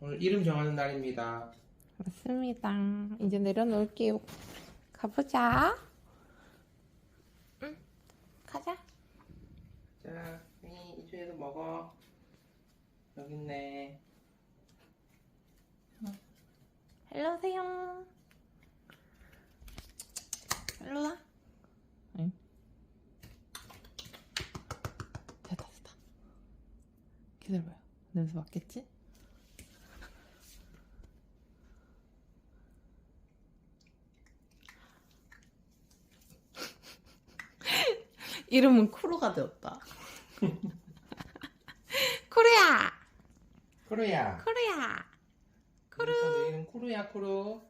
오늘 이름 정하는 날입니다. 맞습니다. 이제 내려놓을게요. 가보자. 응, 가자. 자, 이 이쪽에도 먹어. 여기 있네. 일로 오세요. 일로 와. 응. 됐다, 됐다. 기다려봐요. 냄새 맡겠지? 이름은 쿠로가 되었다. 쿠루야! 쿠루야. 쿠루야! 쿠루. 내 이름 쿠루야 쿠루.